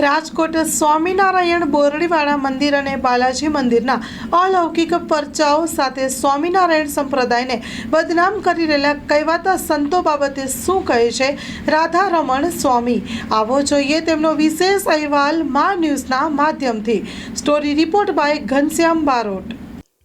રાજકોટ સ્વામિનારાયણ બોરડીવાળા મંદિર અને બાલાજી મંદિરના અલૌકિક પરચાઓ સાથે સ્વામિનારાયણ સંપ્રદાયને બદનામ કરી રહેલા કહેવાતા સંતો બાબતે શું કહે છે? રાધારમણ સ્વામી. આવો જોઈએ તેમનો વિશેષ અહેવાલ મા ન્યૂઝના માધ્યમથી. Story report by Ghanshyam Barot.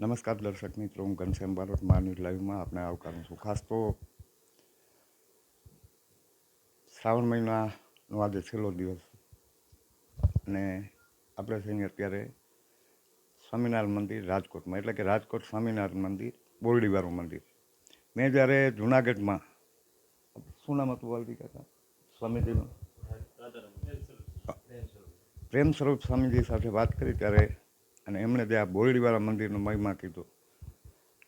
નમસ્કાર દર્શક મિત્રો, હું ઘનશ્યામ બારોટ માન્યુ લાઈવમાં આપને આવકારું છું. ખાસ તો શ્રાવણ મહિનાનો આજે છેલ્લો દિવસ અને આપણે છીએ અત્યારે સ્વામિનારાયણ મંદિર રાજકોટમાં, એટલે કે રાજકોટ સ્વામિનારાયણ મંદિર, બોરડીવાળું મંદિર. મેં જ્યારે જુનાગઢમાં, શું નામ હતું વાલજી કાકા? સ્વામીજીનું? પ્રેમ સ્વરૂપ સ્વામીજી સાથે વાત કરી ત્યારે, અને એમણે જે આ બોરડીવાળા મંદિરનો મહિમા કીધો.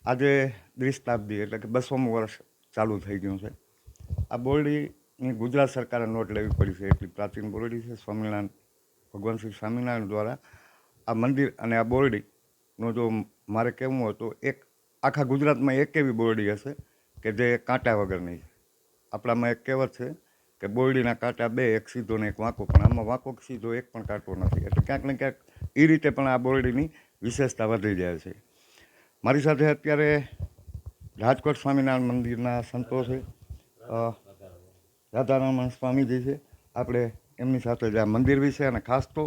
આજે દ્વિશતાબ્દી એટલે કે બસોમું વર્ષ ચાલુ થઈ ગયું છે. આ બોરડીની ગુજરાત સરકારે નોટ લેવી પડી છે, એટલી પ્રાચીન બોરડી છે, સ્વામિનારાયણ ભગવાન શ્રી સ્વામિનારાયણ દ્વારા આ મંદિર અને આ બોરડીનો જો મારે કહેવું હોય તો એક આખા ગુજરાતમાં એક એવી બોરડી હશે કે જે કાંટા વગરની છે. આપણામાં એક કહેવત છે કે બોરડીના કાંટા બે, એક સીધો ને એક વાંકો, પણ આમાં વાંકો સીધો એક પણ કાંટો નથી. એટલે ક્યાંક ને ક્યાંક એ રીતે પણ આ બોરડીની વિશેષતા વધી જાય છે. મારી સાથે અત્યારે રાજકોટ સ્વામિનારાયણ મંદિરના સંતો છે. રાધારામણ સ્વામીજી છે. આપણે એમની સાથે જ આ મંદિર વિશે અને ખાસ તો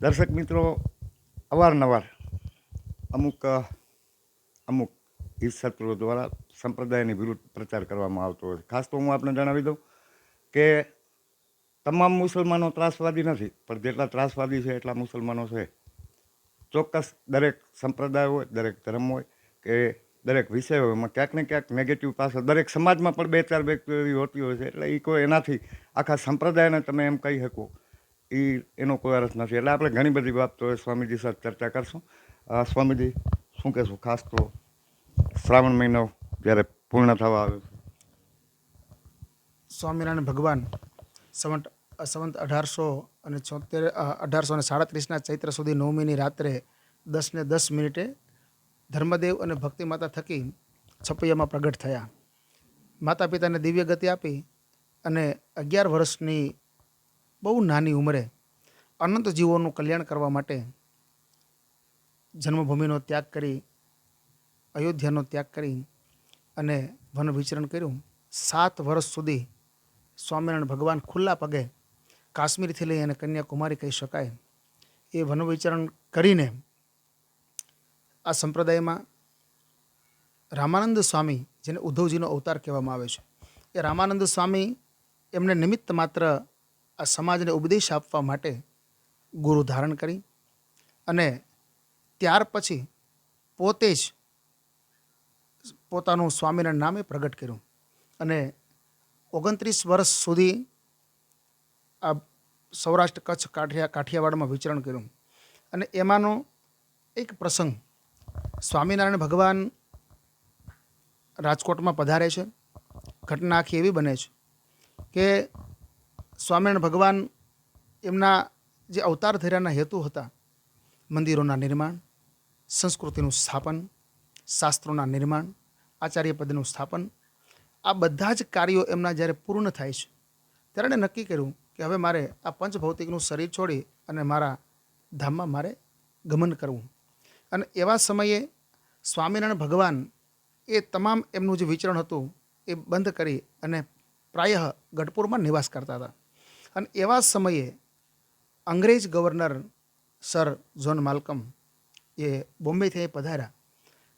દર્શક મિત્રો, અવારનવાર અમુક અમુક ઈર્ષત્રો દ્વારા સંપ્રદાયની વિરુદ્ધ પ્રચાર કરવામાં આવતો હોય ખાસ તો હું આપને જણાવી દઉં કે તમામ મુસલમાનો ત્રાસવાદી નથી, પણ જેટલા ત્રાસવાદી છે એટલા મુસલમાનો છે. ચોક્કસ દરેક સંપ્રદાય હોય, દરેક ધર્મ હોય કે દરેક વિષયોમાં ક્યાંક ને ક્યાંક નેગેટિવ પાછળ દરેક સમાજમાં પણ બે ચાર વ્યક્તિઓ એવી હોતી હોય છે. એટલે એ કોઈ એનાથી આખા સંપ્રદાયને તમે એમ કહી શકો એ એનો કોઈ અર્થ નથી. એટલે આપણે ઘણી બધી બાબતો સ્વામીજી સાથે ચર્ચા કરશું. સ્વામીજી, શું કહેશું? ખાસ તો શ્રાવણ મહિનો જ્યારે પૂર્ણ થવા આવ્યો છે. સ્વામિનારાયણ ભગવાન સંવંત સંવંત અઢારસો અને છોતેર અઢારસો અને સાડત્રીસના ચૈત્ર સુધી નવમીની રાત્રે દસ ને દસ મિનિટે ધર્મદેવ અને ભક્તિ માતા થકી છપૈયામાં પ્રગટ થયા. માતા પિતાને દિવ્ય ગતિ આપી અને અગિયાર વર્ષની બહુ નાની ઉંમરે અનંત જીવોનું કલ્યાણ કરવા માટે જન્મભૂમિનો ત્યાગ કરી, અયોધ્યાનો ત્યાગ કરી અને વન વિચરણ કર્યું. સાત વર્ષ સુધી સ્વામિનારાયણ ભગવાન ખુલ્લા પગે કાશ્મીરથી લઈ અને કન્યાકુમારી કહી શકાય. એ વન વિચરણ કરીને આ સંપ્રદાયમાં રામાનંદ સ્વામી, જેને ઉદ્ધવજીનો અવતાર કહેવામાં આવે છે, એ રામાનંદ સ્વામી એમને નિમિત્ત માત્ર આ સમાજને ઉપદેશ આપવા માટે ગુરુ ધારણ કરી અને ત્યાર પછી પોતે જ પોતાનું સ્વામીના નામે પ્રગટ કર્યું. અને ઓગણત્રીસ વર્ષ સુધી આ સૌરાષ્ટ્ર કચ્છ કાઠિયા કાઠિયાવાડમાં વિચરણ કર્યું. અને એમાંનો એક પ્રસંગ સ્વામિનારાયણ ભગવાન રાજકોટમાં પધારે છે. ઘટના આખી એવી બને છે કે સ્વામિનારાયણ ભગવાન એમના જે અવતાર ધર્યાના હેતુ હતા, મંદિરોના નિર્માણ, સંસ્કૃતિનું સ્થાપન, શાસ્ત્રોના નિર્માણ, આચાર્ય પદનું સ્થાપન, આ બધા જ કાર્યો એમના જ્યારે પૂર્ણ થાય છે, ત્યારે એણે નક્કી કર્યું કે હવે મારે આ પંચભૌતિકનું શરીર છોડી અને મારા ધામમાં મારે ગમન કરવું. અને એવા સમયે સ્વામિનારાયણ ભગવાન એ તમામ એમનું જે વિચરણ હતું એ બંધ કરી અને પ્રાયઃ ગઢપુરમાં નિવાસ કરતા હતા. અને એવા સમયે અંગ્રેજ ગવર્નર સર જોન માલકમ એ બોમ્બેથી અહીં પધાર્યા.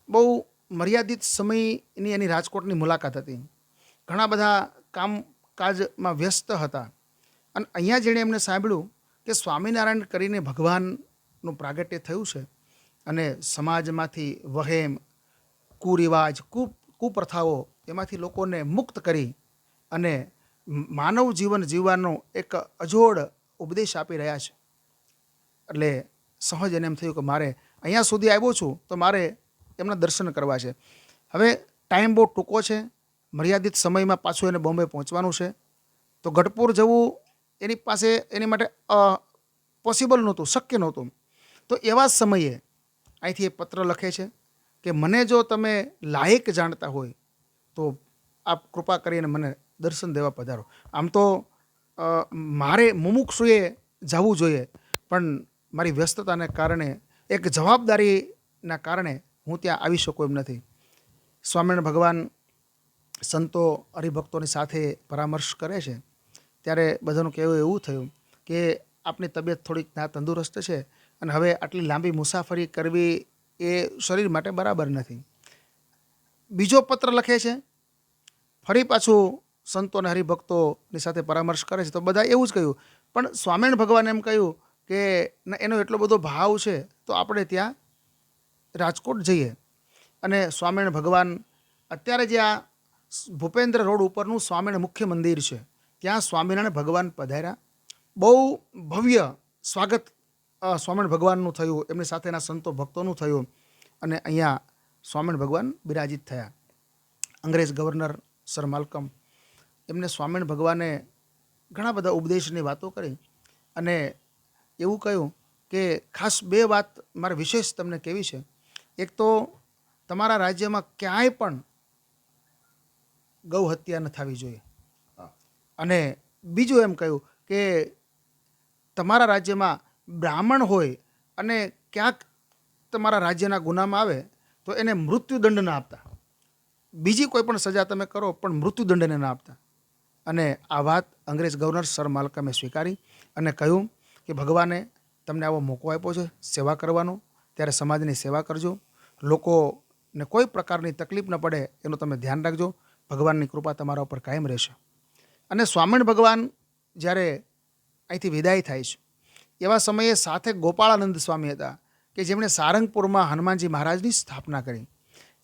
બહુ મર્યાદિત સમયની એની રાજકોટની મુલાકાત હતી. ઘણા બધા કામકાજમાં વ્યસ્ત હતા. અને અહીંયા જેણે એમને સાંભળ્યું કે સ્વામિનારાયણ કરીને ભગવાનનું પ્રાગટ્ય થયું છે અને સમાજમાંથી વહેમ, કુરિવાજ કુ કુપ્રથાઓ એમાંથી લોકોને મુક્ત કરી અને માનવ જીવન જીવવાનો એક અજોડ ઉપદેશ આપી રહ્યા છે. એટલે સહજ એને એમ થયું કે મારે અહીંયા સુધી આવ્યો છું તો મારે એમના દર્શન કરવા છે. હવે ટાઈમ બહુ ટૂંકો છે, મર્યાદિત સમયમાં પાછું એને બોમ્બે પહોંચવાનું છે. તો ગઢપુર જવું એની પાસે એની માટે પોસિબલ નહોતું, શક્ય નહોતું. તો એવા સમયે અહીંથી એ પત્ર લખે છે કે મને જો તમે લાયક જાણતા હોય, તો આપ કૃપા કરીને મને દર્શન દેવા પધારો. આમ તો મારે મુમુક્ષુએ જવું જોઈએ, પણ મારી વ્યસ્તતાને કારણે, એક જવાબદારીના કારણે હું ત્યાં આવી શકું એમ નથી. સ્વામિનારાયણ ભગવાન સંતો હરિભક્તોની સાથે પરામર્શ કરે છે. ત્યારે બધાનું કહેવું એવું થયું કે આપની તબિયત થોડીક ના તંદુરસ્ત છે અને હવે આટલી લાંબી મુસાફરી કરવી એ શરીર માટે બરાબર નથી. બીજો પત્ર લખે છે, ફરી પાછું સંતો અને હરિભક્તોની સાથે પરામર્શ કરે છે. તો બધા એવું જ કહ્યું. પણ સ્વામિનારાયણ ભગવાને એમ કહ્યું કે એનો એટલો બધો ભાવ છે, તો આપણે ત્યાં રાજકોટ જઈએ. અને સ્વામિનારાયણ ભગવાન અત્યારે જે આ ભૂપેન્દ્ર રોડ ઉપરનું સ્વામિનારાયણ મુખ્ય મંદિર છે, ત્યાં સ્વામિનારાયણ ભગવાન પધાર્યા. બહુ ભવ્ય સ્વાગત અ, સ્વામિનારાયણ ભગવાનનું થયું એમની સાથેના સંતો ભક્તોનું થયું અને અહીંયા સ્વામિનારાયણ ભગવાન બિરાજિત થયા. અંગ્રેજ ગવર્નર સર માલકમ એમને સ્વામિનારાયણ ભગવાને ઘણા બધા ઉપદેશની વાતો કરી અને એવું કહ્યું કે ખાસ બે વાત મારે વિશેષ તમને કેવી છે. એક તો તમારા રાજ્યમાં ક્યાંય પણ ગૌ હત્યા ન થવી જોઈએ. અને બીજું એમ કહ્યું કે તમારા રાજ્યમાં બ્રાહ્મણ હોય અને ક્યાંક તમારા રાજ્યના ગુનામાં આવે, તો એને મૃત્યુદંડ ના આપતા. બીજી કોઈ પણ સજા તમે કરો, પણ મૃત્યુદંડને ના આપતા. અને આ વાત અંગ્રેજ ગવર્નર સર માલકમે સ્વીકારી અને કહ્યું કે ભગવાને તમને આવો મોકો આપ્યો છે, સેવા કરવાનો. ત્યારે સમાજની સેવા કરજો. લોકોને કોઈ પ્રકારની તકલીફ ન પડે, એનું તમે ધ્યાન રાખજો. ભગવાનની કૃપા તમારા ઉપર કાયમ રહેશે. અને સ્વામિણ ભગવાન જ્યારે અહીંથી વિદાય થાય છે એવા સમયે સાથે ગોપાળાનંદ સ્વામી હતા કે જેમણે સારંગપુરમાં હનુમાનજી મહારાજની સ્થાપના કરી.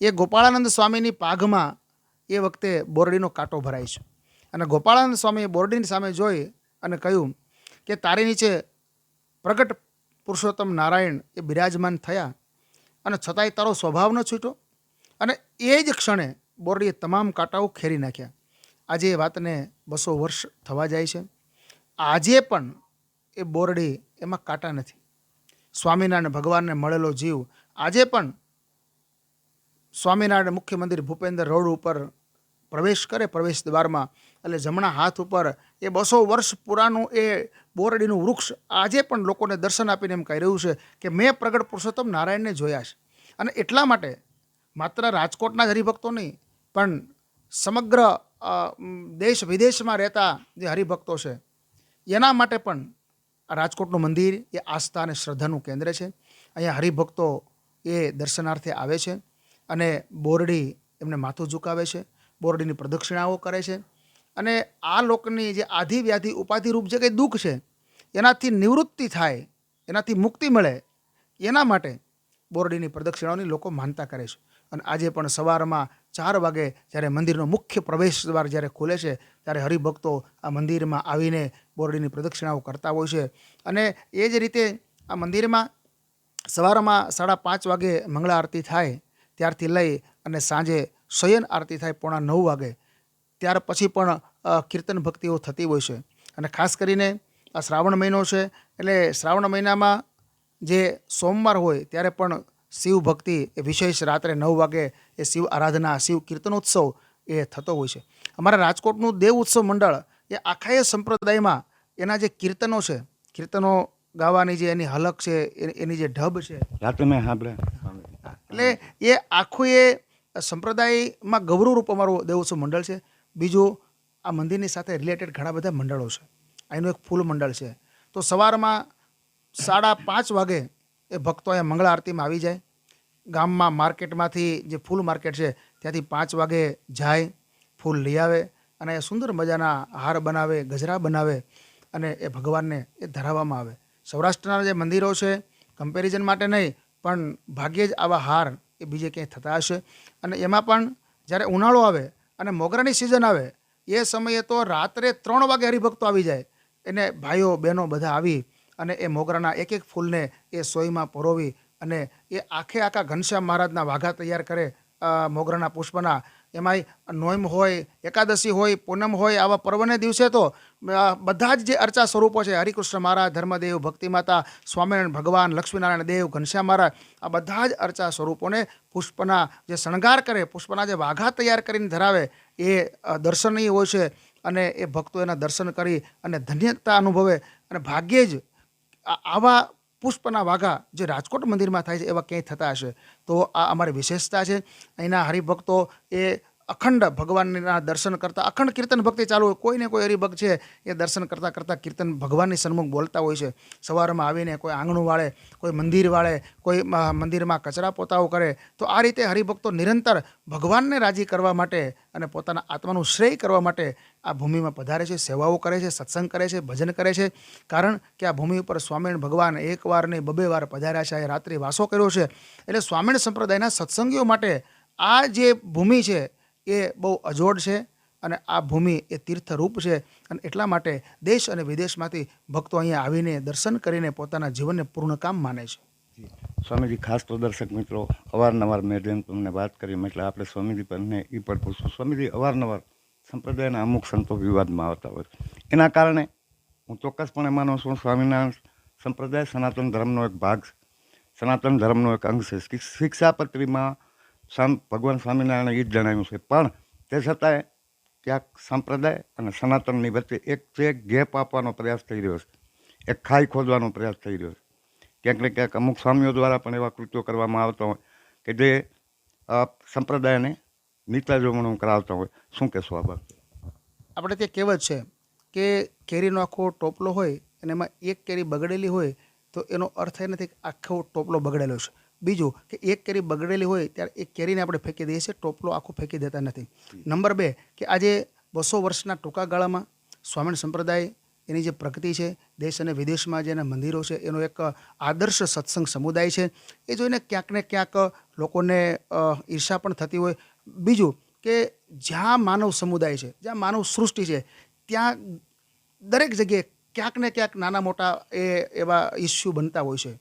એ ગોપાળાનંદ સ્વામીની પાઘમાં એ વખતે બોરડીનો કાંટો ભરાય છે. અને ગોપાળાનંદ સ્વામીએ બોરડીની સામે જોઈ અને કહ્યું કે તારી નીચે પ્રગટ પુરુષોત્તમ નારાયણ એ બિરાજમાન થયા અને છતાંય તારો સ્વભાવ ન છૂટ્યો. અને એ જ ક્ષણે બોરડીએ તમામ કાંટાઓ ખેરી નાખ્યા. આજે એ વાતને બસો વર્ષ થવા જાય છે. આજે પણ એ બોરડી એમાં કાંટા નથી. સ્વામિનારાયણ ભગવાનને મળેલો જીવ આજે પણ સ્વામિનારાયણ મુખ્ય મંદિર ભૂપેન્દ્ર રોડ ઉપર પ્રવેશ કરે પ્રવેશ દ્વારમાં. એટલે જમણા હાથ ઉપર એ બસો વર્ષ પુરાનું એ બોરડીનું વૃક્ષ આજે પણ લોકોને દર્શન આપીને એમ કહી રહ્યું છે કે મેં પ્રગટ પુરુષોત્તમ નારાયણને જોયા છે. અને એટલા માટે માત્ર રાજકોટના હરિભક્તો નહીં, પણ સમગ્ર દેશ વિદેશમાં રહેતા જે હરિભક્તો છે, એના માટે પણ આ રાજકોટનું મંદિર એ આસ્થા અને શ્રદ્ધાનું કેન્દ્ર છે. અહીંયા હરિભક્તો એ દર્શનાર્થે આવે છે અને બોરડી એમને માથું ઝુકાવે છે, બોરડીની પ્રદક્ષિણાઓ કરે છે અને આ લોકની જે આધિ વ્યાધિ ઉપાધિરૂપ જે કંઈ દુઃખ છે, એનાથી નિવૃત્તિ થાય, એનાથી મુક્તિ મળે, એના માટે બોરડીની પ્રદક્ષિણાઓની લોકો માનતા કરે છે. અને આજે પણ સવારમાં ચાર વાગે જ્યારે મંદિરનો મુખ્ય પ્રવેશ દ્વાર જ્યારે ખુલે છે, ત્યારે હરિભક્તો આ મંદિરમાં આવીને બોરડીની પ્રદક્ષિણાઓ કરતા હોય છે. અને એ જ રીતે આ મંદિરમાં સવારમાં સાડા પાંચ વાગે મંગળા આરતી થાય, ત્યારથી લઈ અને સાંજે શયન આરતી થાય પોણા નવ વાગે. ત્યાર પછી પણ કીર્તન ભક્તિઓ થતી હોય છે. અને ખાસ કરીને આ શ્રાવણ મહિનો છે, એટલે શ્રાવણ મહિનામાં જે સોમવાર હોય ત્યારે પણ શિવ ભક્તિ એ વિશેષ રાત્રે નવ વાગે એ શિવ આરાધના, શિવ કીર્તનોત્સવ એ થતો હોય છે. અમારા રાજકોટનું દેવ ઉત્સવ મંડળ એ આખા સંપ્રદાયમાં એના જે કીર્તનો છે કીર્તનો ગાવાની જે એની હલક છે એ- એની જે ઢબ છે. એટલે એ આખું એ સંપ્રદાયમાં ગૌરવરૂપ અમારું દેવોત્સવ મંડળ છે. બીજું આ મંદિરની સાથે રિલેટેડ ઘણા બધા મંડળો છે. અહીંનું એક ફૂલ મંડળ છે. તો સવારમાં સાડા પાંચ વાગે એ ભક્તો અહીંયા મંગળા આરતીમાં આવી જાય. ગામમાં માર્કેટમાંથી જે ફૂલ માર્કેટ છે ત્યાંથી પાંચ વાગે જાય ફૂલ લઈ આવે અને એ સુંદર મજાના હાર બનાવે ગજરા બનાવે. અને એ ભગવાનને એ ધરાવવામાં આવે. સૌરાષ્ટ્રના જે મંદિરો છે કમ્પેરિઝન માટે નહીં, પણ ભાગ્યે જ આવા હાર એ બીજે ક્યાંય થતા હશે. અને એમાં પણ જ્યારે ઉનાળો આવે અને મોગરાની સિઝન આવે, એ સમયે તો રાત્રે ત્રણ વાગે હરિભક્તો આવી જાય. એને ભાઈઓ, બહેનો બધા આવી અને એ મોગરાના એક એક ફૂલને એ સોયમાં પરોવી અને એ આખે આખા ઘનશ્યામ મહારાજના વાઘા તૈયાર કરે મોગરાના પુષ્પના એમાંય નોયમ હોય, એકાદશી હોય, પૂનમ હોય, આવા પર્વને દિવસે તો બધા જ જે અર્ચા સ્વરૂપો છે, હરિકૃષ્ણ મહારાજ, ધર્મદેવ, ભક્તિમાતા, સ્વામિનારાયણ ભગવાન, લક્ષ્મીનારાયણ દેવ, ઘનશ્યામ મહારાજ, આ બધા જ અર્ચા સ્વરૂપોને પુષ્પના જે શણગાર કરે, પુષ્પના જે વાઘા તૈયાર કરીને ધરાવે, એ દર્શનીય હોય છે અને એ ભક્તો એના દર્શન કરી અને ધન્યતા અનુભવે અને ભાગ્યે જ આવા પુષ્પના વાઘા જે રાજકોટ મંદિરમાં થાય છે એવા ક્યાંય થતા હશે? તો આ અમારી વિશેષતા છે. અહીંના હરિભક્તો એ અખંડ ભગવાનના દર્શન કરતા, અખંડ કીર્તન ભક્તિ ચાલુ હોય, કોઈને કોઈ હરિભક્ત છે એ દર્શન કરતાં કરતાં કીર્તન ભગવાનની સન્મુખ બોલતા હોય છે. સવારમાં આવીને કોઈ આંગણું વાળે, કોઈ મંદિર વાળે, કોઈ મંદિરમાં કચરા પોતાઓ કરે, તો આ રીતે હરિભક્તો નિરંતર ભગવાનને રાજી કરવા માટે અને પોતાના આત્માનું શ્રેય કરવા માટે આ ભૂમિમાં પધારે છે, સેવાઓ કરે છે, સત્સંગ કરે છે, ભજન કરે છે. કારણ કે આ ભૂમિ ઉપર સ્વામિનારાયણ ભગવાન એક વાર નહીં, બબે વાર પધાર્યા છે એ રાત્રિ વાસો કર્યો છે. એટલે સ્વામિનારાયણ સંપ્રદાયના સત્સંગીઓ માટે આ જે ભૂમિ છે એ બહુ અજોડ છે અને આ ભૂમિ એ તીર્થરૂપ છે અને એટલા માટે દેશ અને વિદેશમાંથી ભક્તો અહીંયા આવીને દર્શન કરીને પોતાના જીવનને પૂર્ણ કામ માને છે. સ્વામીજી, ખાસ તો દર્શક મિત્રો, અવારનવાર મેં જેમ તમને વાત કરી એટલે આપણે સ્વામીજી પરને એ પણ પૂછશું સ્વામીજી, અવારનવાર સંપ્રદાયના અમુક સંતો વિવાદમાં આવતા હોય. એના કારણે હું ચોક્કસપણે માનું છું સ્વામિનારાયણ સંપ્રદાય સનાતન ધર્મનો એક ભાગ સનાતન ધર્મનો એક અંગ છે. શિક- શિક્ષાપત્રીમાં સ્વામ ભગવાન સ્વામિનારાયણે એ જ જણાવ્યું છે. પણ તે છતાંય ક્યાંક સંપ્રદાય અને સનાતનની વચ્ચે એક છે ગેપ આપવાનો પ્રયાસ થઈ રહ્યો છે. એક ખાઈ ખોદવાનો પ્રયાસ થઈ રહ્યો છે. ક્યાંક ને ક્યાંક અમુક સ્વામીઓ દ્વારા પણ એવા કૃત્યો કરવામાં આવતા હોય કે જે સંપ્રદાયને નીચા જોમણું કરાવતા હોય. શું કહેશો આ આપણે ત્યાં કહેવત છે કે કેરીનો આખો ટોપલો હોય અને એમાં એક કેરી બગડેલી હોય તો એનો અર્થ એ નથી કે આખો ટોપલો બગડેલો છે. બીજું કે એક કેરી બગડેલી હોય ત્યારે એક કેરીને આપણે ફેંકી દઈએ છીએ, ટોપલો આખો ફેંકી દેતા નથી. નંબર બે, કે આજે બસો વર્ષના ટૂંકા ગાળામાં સ્વામિનારાયણ સંપ્રદાય, એની જે પ્રગતિ છે, દેશ અને વિદેશમાં જેના મંદિરો છે, એનો એક આદર્શ સત્સંગ સમુદાય છે, એ જોઈને ક્યાંક ને ક્યાંક લોકોને ઈર્ષા પણ થતી હોય. બીજું, કે જ્યાં માનવ સમુદાય છે, જ્યાં માનવ સૃષ્ટિ છે, ત્યાં દરેક જગ્યાએ ક્યાંક ને ક્યાંક નાના મોટા એ એવા ઇસ્યુ બનતા હોય છે.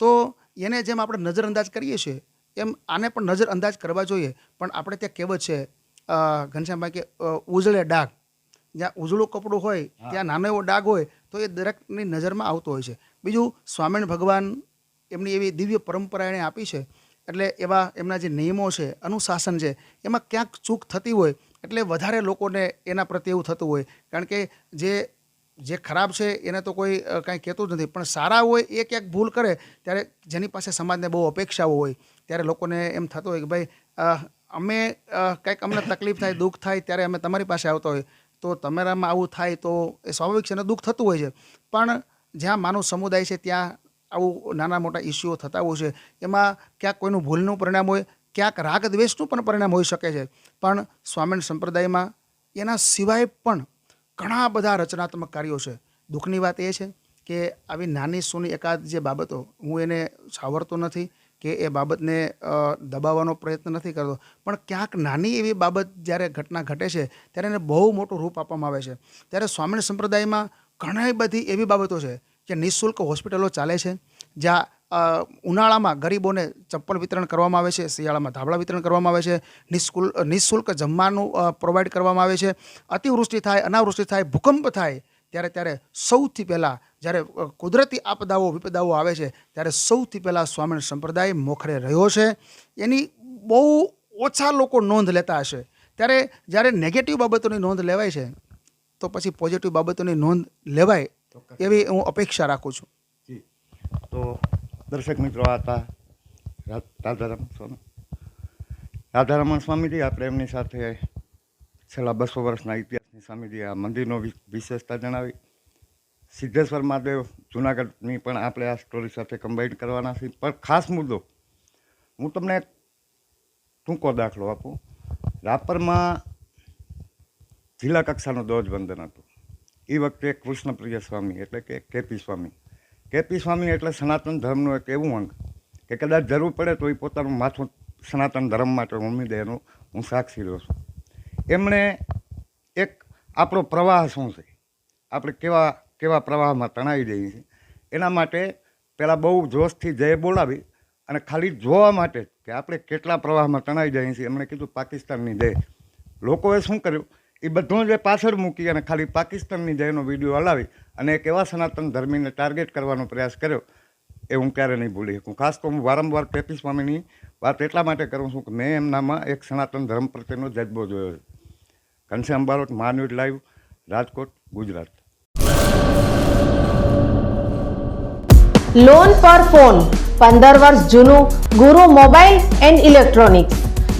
તો એને જેમ આપણે નજરઅંદાજ કરીએ છીએ એમ આને પણ નજરઅંદાજ કરવા જોઈએ. પણ આપણે ત્યાં કહેવત છે ઘનશ્યામભાઈ કે ઉજળે ડાઘ. જ્યાં ઉજળું કપડું હોય ત્યાં નાનો એવો ડાઘ હોય તો એ દરેકની નજરમાં આવતો હોય છે. બીજું સ્વામિનારાયણ ભગવાન એમની એવી દિવ્ય પરંપરા એણે આપી છે. એટલે એવા એમના જે નિયમો છે અનુશાસન છે એમાં ક્યાંક ચૂક થતી હોય એટલે વધારે લોકોને એના પ્રત્યે એવું થતું હોય. કારણ કે જે જે ખરાબ છે એને તો કોઈ કાંઈ કહેતું જ નથી. પણ સારા હોય, એ ક્યાંક ભૂલ કરે, ત્યારે જેની પાસે સમાજને બહુ અપેક્ષાઓ હોય, ત્યારે લોકોને એમ થતું હોય કે ભાઈ અમે કંઈક અમને તકલીફ થાય, દુઃખ થાય, ત્યારે અમે તમારી પાસે આવતા હોય. તો તમારામાં આવું થાય તો એ સ્વાભાવિક છે અને દુઃખ થતું હોય છે. પણ જ્યાં માનવ સમુદાય છે, ત્યાં આવું નાના મોટા ઇસ્યુઓ થતા હોય છે. એમાં ક્યાંક કોઈનું ભૂલનું પરિણામ હોય, ક્યાંક રાગ દ્વેષનું પણ પરિણામ હોઈ શકે છે. પણ સ્વામિનારાયણ સંપ્રદાયમાં એના સિવાય પણ ઘણા બધા રચનાત્મક કાર્યો છે. દુઃખની વાત એ છે કે આવી નાની સૂની એકાદ જે બાબતો, હું એને સાવરતો નથી કે એ બાબતને દબાવવાનો પ્રયત્ન નથી કરતો. પણ ક્યાંક નાની એવી બાબત જ્યારે ઘટના ઘટે છે, ત્યારે એને બહુ મોટું રૂપ આપવામાં આવે છે. ત્યારે સ્વામિનારાયણ સંપ્રદાયમાં ઘણી બધી એવી બાબતો છે કે નિઃશુલ્ક હોસ્પિટલો ચાલે છે, જ્યાં ઉનાળામાં ગરીબોને ચપ્પલ વિતરણ કરવામાં આવે છે શિયાળામાં ધાબળા વિતરણ કરવામાં આવે છે નિઃશુલ્ક નિઃશુલ્ક જમવાનું પ્રોવાઈડ કરવામાં આવે છે. અતિવૃષ્ટિ થાય અનાવૃષ્ટિ થાય ભૂકંપ થાય ત્યારે ત્યારે સૌથી પહેલાં જ્યારે કુદરતી આપદાઓ વિપદાઓ આવે છે ત્યારે સૌથી પહેલાં સ્વામિનારાયણ સંપ્રદાય મોખરે રહ્યો છે. એની બહુ ઓછા લોકો નોંધ લેતા હશે. ત્યારે જ્યારે નેગેટિવ બાબતોની નોંધ લેવાય છે તો પછી પોઝિટિવ બાબતોની નોંધ લેવાય એવી હું અપેક્ષા રાખું છું. તો દર્શક મિત્રો, આ હતા રાધારામ સ્વામી. રાધારમણ સ્વામીજી, આપણે એમની સાથે છેલ્લા બસો વર્ષના ઇતિહાસની સ્વામીજી આ મંદિરનો વિશેષતા જણાવી. સિદ્ધેશ્વર મહાદેવ જુનાગઢની પણ આપણે આ સ્ટોરી સાથે કમ્બાઈન કરવાના છીએ. પણ ખાસ મુદ્દો, હું તમને ટૂંકો દાખલો આપું. રાપરમાં જિલ્લા કક્ષાનું ધ્વજવંદન હતું. એ વખતે કૃષ્ણપ્રિય સ્વામી, એટલે કે કેપી સ્વામી કેપી સ્વામી એટલે સનાતન ધર્મનું એક એવું અંગ કે કદાચ જરૂર પડે તો એ પોતાનું માથું સનાતન ધર્મ માટે ઉમી દે હું સાક્ષી રહ્યો છું. એમણે એક આપણો પ્રવાહ શું છે? આપણે કેવા કેવા પ્રવાહમાં તણાઈ જઈએ છીએ? એના માટે પહેલાં બહુ જોશથી જય બોલાવી અને ખાલી જોવા માટે કે આપણે કેટલા પ્રવાહમાં તણાઈ જઈએ છીએ? એમણે કીધું પાકિસ્તાનની જય. લોકોએ શું કર્યું? એ બધું જે પાછળ મૂકી અને ખાલી પાકિસ્તાનની જયનો વીડિયો હલાવી અને એક એવા સનાતન ધર્મીને ટાર્ગેટ કરવાનો પ્રયાસ કર્યો, એ હું ક્યારે નહીં ભૂલી શકું. ખાસ તો હું વારંવાર પેપી સ્વામીની વાત એટલા માટે કરું છું કે મેં એમનામાં એક સનાતન ધર્મ પ્રત્યેનો જજ્બો જોયો છે. ઘનશ્યામ બારોટ મહાન્યુઝ લાઈવ, રાજકોટ, ગુજરાત. લોન પર ફોન પંદર વર્ષ જૂનું, ગુરુ મોબાઈલ એન્ડ ઇલેક્ટ્રોનિક્સ.